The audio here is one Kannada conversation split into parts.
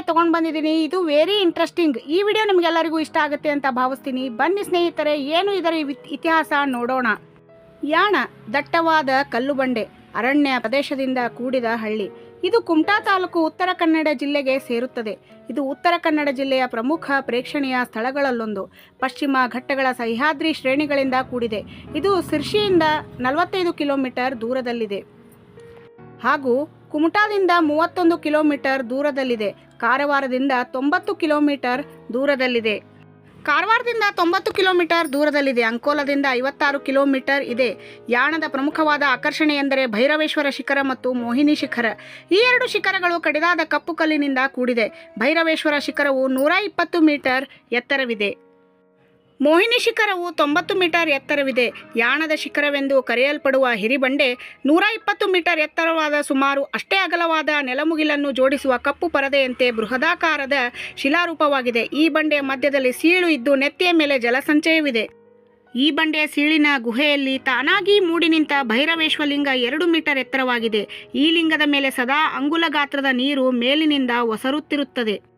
ತೊಗೊಂಡು ಬಂದಿದ್ದೀನಿ. ಇದು ವೆರಿ ಇಂಟ್ರೆಸ್ಟಿಂಗ್ ಈ ವಿಡಿಯೋ ನಿಮಗೆಲ್ಲರಿಗೂ ಇಷ್ಟ ಆಗುತ್ತೆ ಅಂತ ಭಾವಿಸ್ತೀನಿ. ಬನ್ನಿ ಸ್ನೇಹಿತರೆ, ಏನು ಇದರ ಇತಿಹಾಸ ನೋಡೋಣ. ಯಾಣ, ದಟ್ಟವಾದ ಕಲ್ಲು ಬಂಡೆ ಅರಣ್ಯ ಪ್ರದೇಶದಿಂದ ಕೂಡಿದ ಹಳ್ಳಿ. ಇದು ಕುಮಟಾ ತಾಲೂಕು ಉತ್ತರ ಕನ್ನಡ ಜಿಲ್ಲೆಗೆ ಸೇರುತ್ತದೆ. ಇದು ಉತ್ತರ ಕನ್ನಡ ಜಿಲ್ಲೆಯ ಪ್ರಮುಖ ಪ್ರೇಕ್ಷಣೀಯ ಸ್ಥಳಗಳಲ್ಲೊಂದು. ಪಶ್ಚಿಮ ಘಟ್ಟಗಳ ಸಹ್ಯಾದ್ರಿ ಶ್ರೇಣಿಗಳಿಂದ ಕೂಡಿದೆ. ಇದು ಸಿರ್ಶಿಯಿಂದ ನಲವತ್ತೈದು ಕಿಲೋಮೀಟರ್ ದೂರದಲ್ಲಿದೆ. ಹಾಗೂ ಕುಮಟಾದಿಂದ ಮೂವತ್ತೊಂದು ಕಿಲೋಮೀಟರ್ ದೂರದಲ್ಲಿದೆ. ಕಾರವಾರದಿಂದ ತೊಂಬತ್ತು ಕಿಲೋಮೀಟರ್ ದೂರದಲ್ಲಿದೆ. ಕಾರವಾರದಿಂದ ತೊಂಬತ್ತು ಕಿಲೋಮೀಟರ್ ದೂರದಲ್ಲಿದೆ. ಅಂಕೋಲದಿಂದ ಐವತ್ತಾರು ಕಿಲೋಮೀಟರ್ ಇದೆ. ಯಾಣದ ಪ್ರಮುಖವಾದ ಆಕರ್ಷಣೆ ಎಂದರೆ ಭೈರವೇಶ್ವರ ಶಿಖರ ಮತ್ತು ಮೋಹಿನಿ ಶಿಖರ. ಈ ಎರಡು ಶಿಖರಗಳು ಕಡಿದಾದ ಕಪ್ಪು ಕಲ್ಲಿನಿಂದ ಕೂಡಿದೆ. ಭೈರವೇಶ್ವರ ಶಿಖರವು ನೂರ ಇಪ್ಪತ್ತು ಮೀಟರ್ ಎತ್ತರವಿದೆ. ಮೋಹಿನಿ ಶಿಖರವು ತೊಂಬತ್ತು ಮೀಟರ್ ಎತ್ತರವಿದೆ. ಯಾಣದ ಶಿಖರವೆಂದು ಕರೆಯಲ್ಪಡುವ ಹಿರಿಬಂಡೆ ನೂರ ಇಪ್ಪತ್ತು ಮೀಟರ್ ಎತ್ತರವಾದ ಸುಮಾರು ಅಷ್ಟೇ ಅಗಲವಾದ ನೆಲಮುಗಿಲನ್ನು ಜೋಡಿಸುವ ಕಪ್ಪು ಪರದೆಯಂತೆ ಬೃಹದಾಕಾರದ ಶಿಲಾರೂಪವಾಗಿದೆ. ಈ ಬಂಡೆಯ ಮಧ್ಯದಲ್ಲಿ ಸೀಳು ಇದ್ದು ನೆತ್ತಿಯ ಮೇಲೆ ಜಲಸಂಚಯವಿದೆ. ಈ ಬಂಡೆಯ ಸೀಳಿನ ಗುಹೆಯಲ್ಲಿ ತಾನಾಗಿ ಮೂಡಿ ನಿಂತ ಭೈರವೇಶ್ವಲಿಂಗ ಎರಡು ಮೀಟರ್ ಎತ್ತರವಾಗಿದೆ. ಈ ಲಿಂಗದ ಮೇಲೆ ಸದಾ ಅಂಗುಲ ಗಾತ್ರದ ನೀರು ಮೇಲಿನಿಂದ ಒಸರುತ್ತಿರುತ್ತದೆ.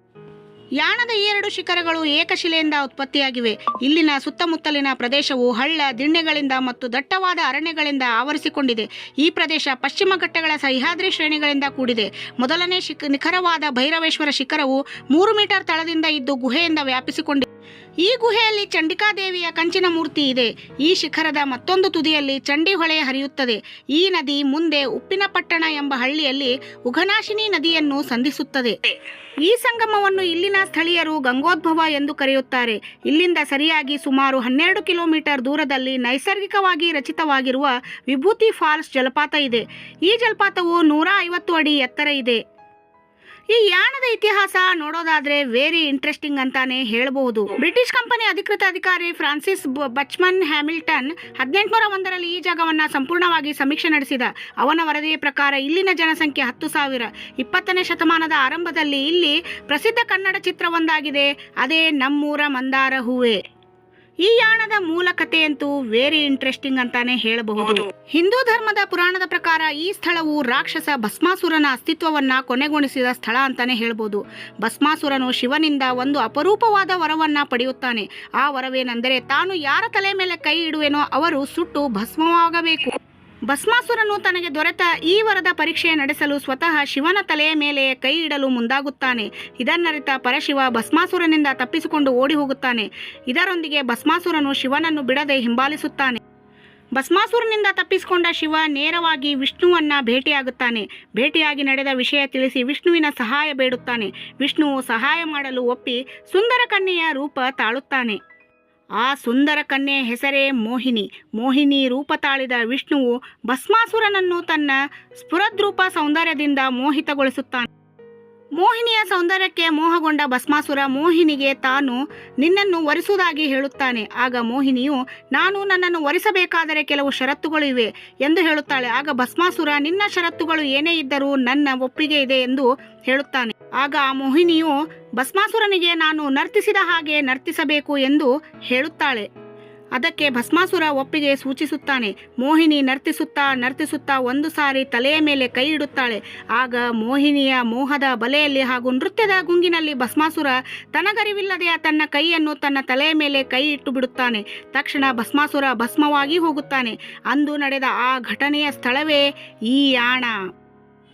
ಯಾಣದ ಈ ಎರಡು ಶಿಖರಗಳು ಏಕಶಿಲೆಯಿಂದ ಉತ್ಪತ್ತಿಯಾಗಿವೆ. ಇಲ್ಲಿನ ಸುತ್ತಮುತ್ತಲಿನ ಪ್ರದೇಶವು ಹಳ್ಳ ದಿಣ್ಣೆಗಳಿಂದ ಮತ್ತು ದಟ್ಟವಾದ ಅರಣ್ಯಗಳಿಂದ ಆವರಿಸಿಕೊಂಡಿದೆ. ಈ ಪ್ರದೇಶ ಪಶ್ಚಿಮ ಘಟ್ಟಗಳ ಸಹ್ಯಾದ್ರಿ ಶ್ರೇಣಿಗಳಿಂದ ಕೂಡಿದೆ. ಮೊದಲನೇ ಶಿಖ, ನಿಖರವಾದ ಭೈರವೇಶ್ವರ ಶಿಖರವು ಮೂರು ಮೀಟರ್ ತಳದಿಂದ ಇದ್ದು ಗುಹೆಯಿಂದ ವ್ಯಾಪಿಸಿಕೊಂಡಿದೆ. ಈ ಗುಹೆಯಲ್ಲಿ ಚಂಡಿಕಾದೇವಿಯ ಕಂಚಿನ ಮೂರ್ತಿ ಇದೆ. ಈ ಶಿಖರದ ಮತ್ತೊಂದು ತುದಿಯಲ್ಲಿ ಚಂಡಿ ಹೊಳೆ ಹರಿಯುತ್ತದೆ. ಈ ನದಿ ಮುಂದೆ ಉಪ್ಪಿನಪಟ್ಟಣ ಎಂಬ ಹಳ್ಳಿಯಲ್ಲಿ ಉಘನಾಶಿನಿ ನದಿಯನ್ನು ಸಂಧಿಸುತ್ತದೆ. ಈ ಸಂಗಮವನ್ನು ಇಲ್ಲಿನ ಸ್ಥಳೀಯರು ಗಂಗೋದ್ಭವ ಎಂದು ಕರೆಯುತ್ತಾರೆ. ಇಲ್ಲಿಂದ ಸರಿಯಾಗಿ ಸುಮಾರು ಹನ್ನೆರಡು ಕಿಲೋಮೀಟರ್ ದೂರದಲ್ಲಿ ನೈಸರ್ಗಿಕವಾಗಿ ರಚಿತವಾಗಿರುವ ವಿಭೂತಿ ಫಾಲ್ಸ್ ಜಲಪಾತ ಇದೆ. ಈ ಜಲಪಾತವು ನೂರ ಐವತ್ತು ಅಡಿ ಎತ್ತರ ಇದೆ. ಈ ಯಾಣದ ಇತಿಹಾಸ ನೋಡೋದಾದ್ರೆ ವೆರಿ ಇಂಟ್ರೆಸ್ಟಿಂಗ್ ಅಂತಾನೆ ಹೇಳಬಹುದು. ಬ್ರಿಟಿಷ್ ಕಂಪನಿ ಅಧಿಕೃತ ಅಧಿಕಾರಿ ಫ್ರಾನ್ಸಿಸ್ ಬಚ್ಮನ್ ಹ್ಯಾಮಿಲ್ಟನ್ ಹದಿನೆಂಟುನೂರ ಒಂದರಲ್ಲಿ ಈ ಜಾಗವನ್ನು ಸಂಪೂರ್ಣವಾಗಿ ಸಮೀಕ್ಷೆ ನಡೆಸಿದ. ಅವನ ವರದಿಯ ಪ್ರಕಾರ ಇಲ್ಲಿನ ಜನಸಂಖ್ಯೆ ಹತ್ತು ಸಾವಿರ. ಇಪ್ಪತ್ತನೇ ಶತಮಾನದ ಆರಂಭದಲ್ಲಿ ಇಲ್ಲಿ ಪ್ರಸಿದ್ಧ ಕನ್ನಡ ಚಿತ್ರವೊಂದಾಗಿದೆ ಅದೇ ನಮ್ಮೂರ ಮಂದಾರ ಹೂವೆ. ಈ ಯಾಣದ ಮೂಲ ಕಥೆಯಂತೂ ವೆರಿ ಇಂಟ್ರೆಸ್ಟಿಂಗ್ ಅಂತಾನೆ ಹೇಳಬಹುದು. ಹಿಂದೂ. ಧರ್ಮದ ಪುರಾಣದ ಪ್ರಕಾರ ಈ ಸ್ಥಳವು ರಾಕ್ಷಸ ಭಸ್ಮಾಸುರನ ಅಸ್ತಿತ್ವವನ್ನ ಕೊನೆಗೊಳಿಸಿದ ಸ್ಥಳ ಅಂತಾನೆ ಹೇಳಬಹುದು ಭಸ್ಮಾಸುರನು ಶಿವನಿಂದ ಒಂದು ಅಪರೂಪವಾದ ವರವನ್ನ ಪಡೆಯುತ್ತಾನೆ. ಆ ವರವೇನೆಂದರೆ ತಾನು ಯಾರ ತಲೆ ಮೇಲೆ ಕೈ ಇಡುವೆನೋ ಅವರು ಸುಟ್ಟು ಭಸ್ಮವಾಗಬೇಕು. ಭಸ್ಮಾಸುರನು ತನಗೆ ದೊರೆತ ಈ ವರದ ಪರೀಕ್ಷೆ ನಡೆಸಲು ಸ್ವತಃ ಶಿವನ ತಲೆಯ ಮೇಲೆ ಕೈ ಇಡಲು ಮುಂದಾಗುತ್ತಾನೆ. ಇದನ್ನರಿತ ಪರಶಿವ ಭಸ್ಮಾಸುರನಿಂದ ತಪ್ಪಿಸಿಕೊಂಡು ಓಡಿ ಹೋಗುತ್ತಾನೆ. ಇದರೊಂದಿಗೆ ಭಸ್ಮಾಸುರನು ಶಿವನನ್ನು ಬಿಡದೆ ಹಿಂಬಾಲಿಸುತ್ತಾನೆ. ಭಸ್ಮಾಸುರನಿಂದ ತಪ್ಪಿಸಿಕೊಂಡ ಶಿವ ನೇರವಾಗಿ ವಿಷ್ಣುವನ್ನ ಭೇಟಿಯಾಗುತ್ತಾನೆ. ಭೇಟಿಯಾಗಿ ನಡೆದ ವಿಷಯ ತಿಳಿಸಿ ವಿಷ್ಣುವಿನ ಸಹಾಯ ಬೇಡುತ್ತಾನೆ. ವಿಷ್ಣುವು ಸಹಾಯ ಮಾಡಲು ಒಪ್ಪಿ ಸುಂದರ ಕನ್ಯೆಯ ರೂಪ ತಾಳುತ್ತಾನೆ. ಆ ಸುಂದರ ಕನ್ಯೆ ಹೆಸರೇ ಮೋಹಿನಿ. ಮೋಹಿನಿ ರೂಪ ತಾಳಿದ ವಿಷ್ಣುವು ಭಸ್ಮಾಸುರನನ್ನು ತನ್ನ ಸ್ಫುರದ್ರೂಪ ಸೌಂದರ್ಯದಿಂದ ಮೋಹಿತಗೊಳಿಸುತ್ತಾನೆ. ಮೋಹಿನಿಯ ಸೌಂದರ್ಯಕ್ಕೆ ಮೋಹಗೊಂಡ ಭಸ್ಮಾಸುರ ಮೋಹಿನಿಗೆ ತಾನು ನಿನ್ನನ್ನು ವರಿಸುವುದಾಗಿ ಹೇಳುತ್ತಾನೆ. ಆಗ ಮೋಹಿನಿಯು, ನಾನು ನನ್ನನ್ನು ವರಿಸಬೇಕಾದರೆ ಕೆಲವು ಷರತ್ತುಗಳು ಇವೆ ಎಂದು ಹೇಳುತ್ತಾಳೆ. ಆಗ ಭಸ್ಮಾಸುರ, ನಿನ್ನ ಷರತ್ತುಗಳು ಏನೇ ಇದ್ದರೂ ನನ್ನ ಒಪ್ಪಿಗೆ ಇದೆ ಎಂದು ಹೇಳುತ್ತಾನೆ. ಆಗ ಆ ಮೋಹಿನಿಯು ಭಸ್ಮಾಸುರನಿಗೆ ನಾನು ನರ್ತಿಸಿದ ಹಾಗೆ ನರ್ತಿಸಬೇಕು ಎಂದು ಹೇಳುತ್ತಾಳೆ. ಅದಕ್ಕೆ ಭಸ್ಮಾಸುರ ಒಪ್ಪಿಗೆ ಸೂಚಿಸುತ್ತಾನೆ. ಮೋಹಿನಿ ನರ್ತಿಸುತ್ತಾ ನರ್ತಿಸುತ್ತಾ ಒಂದು ಸಾರಿ ತಲೆಯ ಮೇಲೆ ಕೈ ಇಡುತ್ತಾಳೆ. ಆಗ ಮೋಹಿನಿಯ ಮೋಹದ ಬಲೆಯಲ್ಲಿ ಹಾಗೂ ನೃತ್ಯದ ಗುಂಗಿನಲ್ಲಿ ಭಸ್ಮಾಸುರ ತನಗರಿವಿಲ್ಲದೆ ತನ್ನ ಕೈಯನ್ನು ತನ್ನ ತಲೆಯ ಮೇಲೆ ಕೈ ಇಟ್ಟು ಬಿಡುತ್ತಾನೆ. ತಕ್ಷಣ ಭಸ್ಮಾಸುರ ಭಸ್ಮವಾಗಿ ಹೋಗುತ್ತಾನೆ. ಅಂದು ನಡೆದ ಆ ಘಟನೆಯ ಸ್ಥಳವೇ ಈ ಯಾಣ.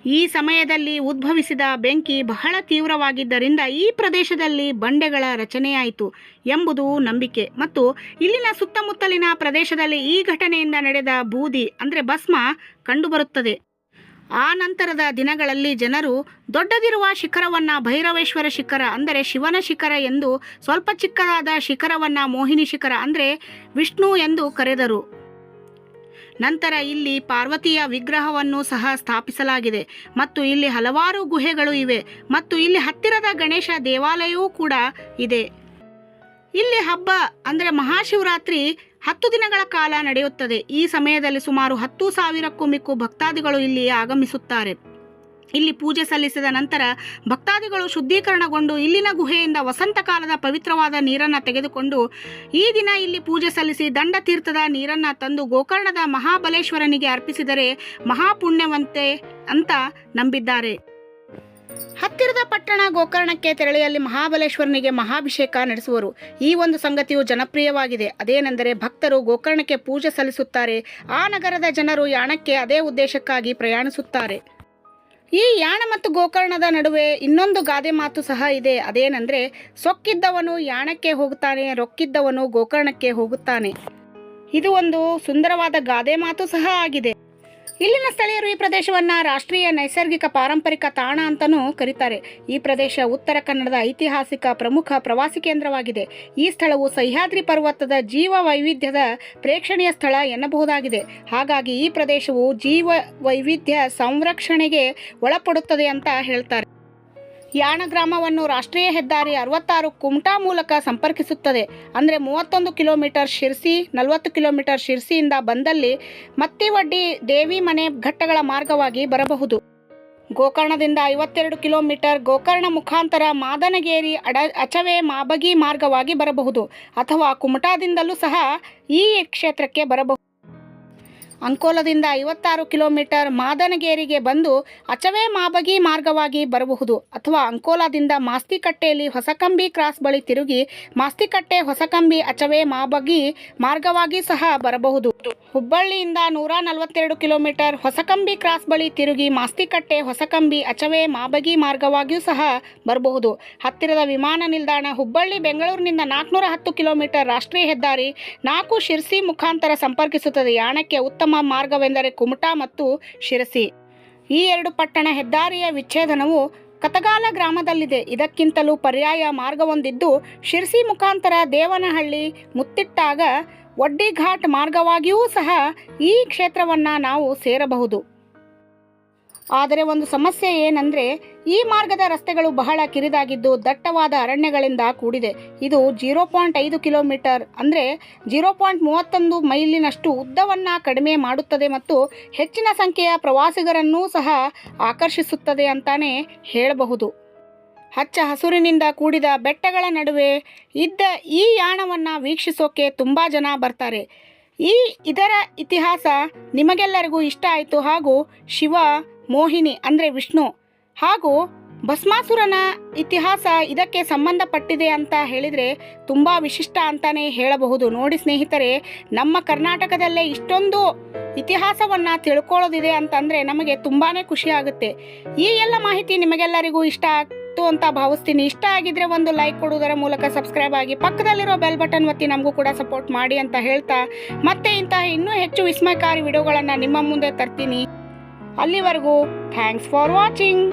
ಈ ಸಮಯದಲ್ಲಿ ಉದ್ಭವಿಸಿದ ಬೆಂಕಿ ಬಹಳ ತೀವ್ರವಾಗಿದ್ದರಿಂದ ಈ ಪ್ರದೇಶದಲ್ಲಿ ಬಂಡೆಗಳ ರಚನೆಯಾಯಿತು ಎಂಬುದು ನಂಬಿಕೆ. ಮತ್ತು ಇಲ್ಲಿನ ಸುತ್ತಮುತ್ತಲಿನ ಪ್ರದೇಶದಲ್ಲಿ ಈ ಘಟನೆಯಿಂದ ನಡೆದ ಬೂದಿ, ಅಂದರೆ ಭಸ್ಮ, ಕಂಡುಬರುತ್ತದೆ. ಆ ನಂತರದ ದಿನಗಳಲ್ಲಿ ಜನರು ದೊಡ್ಡದಿರುವ ಶಿಖರವನ್ನ ಭೈರವೇಶ್ವರ ಶಿಖರ, ಅಂದರೆ ಶಿವನ ಶಿಖರ ಎಂದು, ಸ್ವಲ್ಪ ಚಿಕ್ಕದಾದ ಶಿಖರವನ್ನ ಮೋಹಿನಿ ಶಿಖರ, ಅಂದರೆ ವಿಷ್ಣು ಎಂದು ಕರೆದರು. ನಂತರ ಇಲ್ಲಿ ಪಾರ್ವತಿಯ ವಿಗ್ರಹವನ್ನು ಸಹ ಸ್ಥಾಪಿಸಲಾಗಿದೆ. ಮತ್ತು ಇಲ್ಲಿ ಹಲವಾರು ಗುಹೆಗಳು ಇವೆ. ಮತ್ತು ಇಲ್ಲಿ ಹತ್ತಿರದ ಗಣೇಶ ದೇವಾಲಯವೂ ಕೂಡ ಇದೆ. ಇಲ್ಲಿ ಹಬ್ಬ ಅಂದರೆ ಮಹಾಶಿವರಾತ್ರಿ ಹತ್ತು ದಿನಗಳ ಕಾಲ ನಡೆಯುತ್ತದೆ. ಈ ಸಮಯದಲ್ಲಿ ಸುಮಾರು ಹತ್ತು ಸಾವಿರಕ್ಕೂ ಮಿಕ್ಕು ಭಕ್ತಾದಿಗಳು ಇಲ್ಲಿ ಆಗಮಿಸುತ್ತಾರೆ. ಇಲ್ಲಿ ಪೂಜೆ ಸಲ್ಲಿಸಿದ ನಂತರ ಭಕ್ತಾದಿಗಳು ಶುದ್ಧೀಕರಣಗೊಂಡು ಇಲ್ಲಿನ ಗುಹೆಯಿಂದ ವಸಂತ ಕಾಲದ ಪವಿತ್ರವಾದ ನೀರನ್ನು ತೆಗೆದುಕೊಂಡು ಈ ದಿನ ಇಲ್ಲಿ ಪೂಜೆ ಸಲ್ಲಿಸಿ ದಂಡ ತೀರ್ಥದ ನೀರನ್ನು ತಂದು ಗೋಕರ್ಣದ ಮಹಾಬಲೇಶ್ವರನಿಗೆ ಅರ್ಪಿಸಿದರೆ ಮಹಾಪುಣ್ಯವಂತೆ ಅಂತ ನಂಬಿದ್ದಾರೆ. ಹತ್ತಿರದ ಪಟ್ಟಣ ಗೋಕರ್ಣಕ್ಕೆ ತೆರಳಿ ಅಲ್ಲಿ ಮಹಾಬಲೇಶ್ವರನಿಗೆ ಮಹಾಭಿಷೇಕ ನಡೆಸುವರು. ಈ ಒಂದು ಸಂಗತಿಯು ಜನಪ್ರಿಯವಾಗಿದೆ. ಅದೇನೆಂದರೆ ಭಕ್ತರು ಗೋಕರ್ಣಕ್ಕೆ ಪೂಜೆ ಸಲ್ಲಿಸುತ್ತಾರೆ. ಆ ನಗರದ ಜನರು ಯಾಣಕ್ಕೆ ಅದೇ ಉದ್ದೇಶಕ್ಕಾಗಿ ಪ್ರಯಾಣಿಸುತ್ತಾರೆ. ಈ ಯಾಣ ಮತ್ತು ಗೋಕರ್ಣದ ನಡುವೆ ಇನ್ನೊಂದು ಗಾದೆ ಮಾತು ಸಹ ಇದೆ. ಅದೇನೆಂದರೆ, ಸೊಕ್ಕಿದ್ದವನು ಯಾಣಕ್ಕೆ ಹೋಗುತ್ತಾನೆ, ರೊಕ್ಕಿದ್ದವನು ಗೋಕರ್ಣಕ್ಕೆ ಹೋಗುತ್ತಾನೆ. ಇದು ಒಂದು ಸುಂದರವಾದ ಗಾದೆ ಮಾತು ಸಹ ಆಗಿದೆ. ಇಲ್ಲಿನ ಸ್ಥಳೀಯರು ಈ ಪ್ರದೇಶವನ್ನ ರಾಷ್ಟ್ರೀಯ ನೈಸರ್ಗಿಕ ಪಾರಂಪರಿಕ ತಾಣ ಅಂತಲೂ ಕರೀತಾರೆ. ಈ ಪ್ರದೇಶ ಉತ್ತರ ಕನ್ನಡದ ಐತಿಹಾಸಿಕ ಪ್ರಮುಖ ಪ್ರವಾಸಿ ಕೇಂದ್ರವಾಗಿದೆ. ಈ ಸ್ಥಳವು ಸಹ್ಯಾದ್ರಿ ಪರ್ವತದ ಜೀವ ವೈವಿಧ್ಯದ ಪ್ರೇಕ್ಷಣೀಯ ಸ್ಥಳ ಎನ್ನಬಹುದಾಗಿದೆ. ಹಾಗಾಗಿ ಈ ಪ್ರದೇಶವು ಜೀವ ವೈವಿಧ್ಯ ಸಂರಕ್ಷಣೆಗೆ ಒಳಪಡುತ್ತದೆ ಅಂತ ಹೇಳ್ತಾರೆ. ಯಾಣ ಗ್ರಾಮವನ್ನು ರಾಷ್ಟ್ರೀಯ ಹೆದ್ದಾರಿ ಅರವತ್ತಾರು ಕುಮಟಾ ಮೂಲಕ ಸಂಪರ್ಕಿಸುತ್ತದೆ. ಅಂದರೆ ಮೂವತ್ತೊಂದು ಕಿಲೋಮೀಟರ್ ಶಿರ್ಸಿ, ನಲವತ್ತು ಕಿಲೋಮೀಟರ್ ಶಿರ್ಸಿಯಿಂದ ಬಂದಲ್ಲಿ ಮತ್ತಿವಡ್ಡಿ ದೇವಿ ಮನೆ ಘಟ್ಟಗಳ ಮಾರ್ಗವಾಗಿ ಬರಬಹುದು. ಗೋಕರ್ಣದಿಂದ ಐವತ್ತೆರಡು ಕಿಲೋಮೀಟರ್ ಗೋಕರ್ಣ ಮುಖಾಂತರ ಮಾದನಗೇರಿ ಅಡ, ಅಚವೆ ಮಾಬಗಿ ಮಾರ್ಗವಾಗಿ ಬರಬಹುದು. ಅಥವಾ ಕುಮಟಾದಿಂದಲೂ ಸಹ ಈ ಕ್ಷೇತ್ರಕ್ಕೆ ಬರಬಹುದು. ಅಂಕೋಲದಿಂದ ಐವತ್ತಾರು ಕಿಲೋಮೀಟರ್ ಮಾದನಗೇರಿಗೆ ಬಂದು ಅಚವೆ ಮಾಬಗಿ ಮಾರ್ಗವಾಗಿ ಬರಬಹುದು ಅಥವಾ ಅಂಕೋಲಾದಿಂದ ಮಾಸ್ತಿಕಟ್ಟೆಯಲ್ಲಿ ಹೊಸಕಂಬಿ ಕ್ರಾಸ್ ಬಳಿ ತಿರುಗಿ ಮಾಸ್ತಿಕಟ್ಟೆ ಹೊಸಕಂಬಿ ಅಚವೆ ಮಾಬಗಿ ಮಾರ್ಗವಾಗಿ ಸಹ ಬರಬಹುದು. ಹುಬ್ಬಳ್ಳಿಯಿಂದ ನೂರ ನಲವತ್ತೆರಡು ಕಿಲೋಮೀಟರ್ ಹೊಸಕಂಬಿ ಕ್ರಾಸ್ ಬಳಿ ತಿರುಗಿ ಮಾಸ್ತಿಕಟ್ಟೆ ಹೊಸಕಂಬಿ ಅಚವೆ ಮಾಬಗಿ ಮಾರ್ಗವಾಗಿಯೂ ಸಹ ಬರಬಹುದು. ಹತ್ತಿರದ ವಿಮಾನ ನಿಲ್ದಾಣ ಹುಬ್ಬಳ್ಳಿ ಬೆಂಗಳೂರಿನಿಂದ ನಾಲ್ಕುನೂರ ಹತ್ತು ಕಿಲೋಮೀಟರ್ ರಾಷ್ಟ್ರೀಯ ಹೆದ್ದಾರಿ ನಾಲ್ಕು ಶಿರ್ಸಿ ಮುಖಾಂತರ ಸಂಪರ್ಕಿಸುತ್ತದೆ. ಯಾಣಕ್ಕೆ ಉತ್ತಮ ಮಾರ್ಗವೆಂದರೆ ಕುಮಟಾ ಮತ್ತು ಶಿರಸಿ. ಈ ಎರಡು ಪಟ್ಟಣ ಹೆದ್ದಾರಿಯ ವಿಚ್ಛೇದನವು ಕತಗಾಲ ಗ್ರಾಮದಲ್ಲಿದೆ. ಇದಕ್ಕಿಂತಲೂ ಪರ್ಯಾಯ ಮಾರ್ಗವೊಂದಿದ್ದು, ಶಿರಸಿ ಮುಖಾಂತರ ದೇವನಹಳ್ಳಿ ಮುತ್ತಿಟ್ಟಾಗ ಒಡ್ಡಿಘಾಟ್ ಮಾರ್ಗವಾಗಿಯೂ ಸಹ ಈ ಕ್ಷೇತ್ರವನ್ನು ನಾವು ಸೇರಬಹುದು. ಆದರೆ ಒಂದು ಸಮಸ್ಯೆ ಏನಂದರೆ ಈ ಮಾರ್ಗದ ರಸ್ತೆಗಳು ಬಹಳ ಕಿರಿದಾಗಿದ್ದು ದಟ್ಟವಾದ ಅರಣ್ಯಗಳಿಂದ ಕೂಡಿದೆ. ಇದು ಜೀರೋ ಪಾಯಿಂಟ್ ಐದು ಕಿಲೋಮೀಟರ್ ಅಂದರೆ ಜೀರೋ ಪಾಯಿಂಟ್ ಮೂವತ್ತೊಂದು ಮೈಲಿನಷ್ಟು ಉದ್ದವನ್ನು ಕಡಿಮೆ ಮಾಡುತ್ತದೆ ಮತ್ತು ಹೆಚ್ಚಿನ ಸಂಖ್ಯೆಯ ಪ್ರವಾಸಿಗರನ್ನೂ ಸಹ ಆಕರ್ಷಿಸುತ್ತದೆ ಅಂತಾನೆ ಹೇಳಬಹುದು. ಹಚ್ಚ ಹಸುರಿನಿಂದ ಕೂಡಿದ ಬೆಟ್ಟಗಳ ನಡುವೆ ಇದ್ದ ಈ ಯಾಣವನ್ನು ವೀಕ್ಷಿಸೋಕೆ ತುಂಬ ಜನ ಬರ್ತಾರೆ. ಈ ಇದರ ಇತಿಹಾಸ ನಿಮಗೆಲ್ಲರಿಗೂ ಇಷ್ಟ ಆಯಿತು. ಹಾಗೂ ಶಿವ, ಮೋಹಿನಿ ಅಂದರೆ ವಿಷ್ಣು ಹಾಗೂ ಭಸ್ಮಾಸುರನ ಇತಿಹಾಸ ಇದಕ್ಕೆ ಸಂಬಂಧಪಟ್ಟಿದೆ ಅಂತ ಹೇಳಿದರೆ ತುಂಬ ವಿಶಿಷ್ಟ ಅಂತಲೇ ಹೇಳಬಹುದು. ನೋಡಿ ಸ್ನೇಹಿತರೆ, ನಮ್ಮ ಕರ್ನಾಟಕದಲ್ಲೇ ಇಷ್ಟೊಂದು ಇತಿಹಾಸವನ್ನು ತಿಳ್ಕೊಳ್ಳೋದಿದೆ ಅಂತಂದರೆ ನಮಗೆ ತುಂಬಾ ಖುಷಿಯಾಗುತ್ತೆ ಈ ಎಲ್ಲ ಮಾಹಿತಿ ನಿಮಗೆಲ್ಲರಿಗೂ ಇಷ್ಟ ಆಗ್ತು ಅಂತ ಭಾವಿಸ್ತೀನಿ. ಇಷ್ಟ ಆಗಿದ್ರೆ ಒಂದು ಲೈಕ್ ಕೊಡುವುದರ ಮೂಲಕ ಸಬ್ಸ್ಕ್ರೈಬ್ ಆಗಿ ಪಕ್ಕದಲ್ಲಿರೋ ಬೆಲ್ ಬಟನ್ ಒತ್ತಿ ನಮಗೂ ಕೂಡ ಸಪೋರ್ಟ್ ಮಾಡಿ ಅಂತ ಹೇಳ್ತಾ, ಮತ್ತೆ ಇಂತಹ ಇನ್ನೂ ಹೆಚ್ಚು ವಿಸ್ಮಯಕಾರಿ ವಿಡಿಯೋಗಳನ್ನು ನಿಮ್ಮ ಮುಂದೆ ತರ್ತೀನಿ. ಅಲ್ಲಿವರೆಗೂ ಥ್ಯಾಂಕ್ಸ್ ಫಾರ್ ವಾಚಿಂಗ್.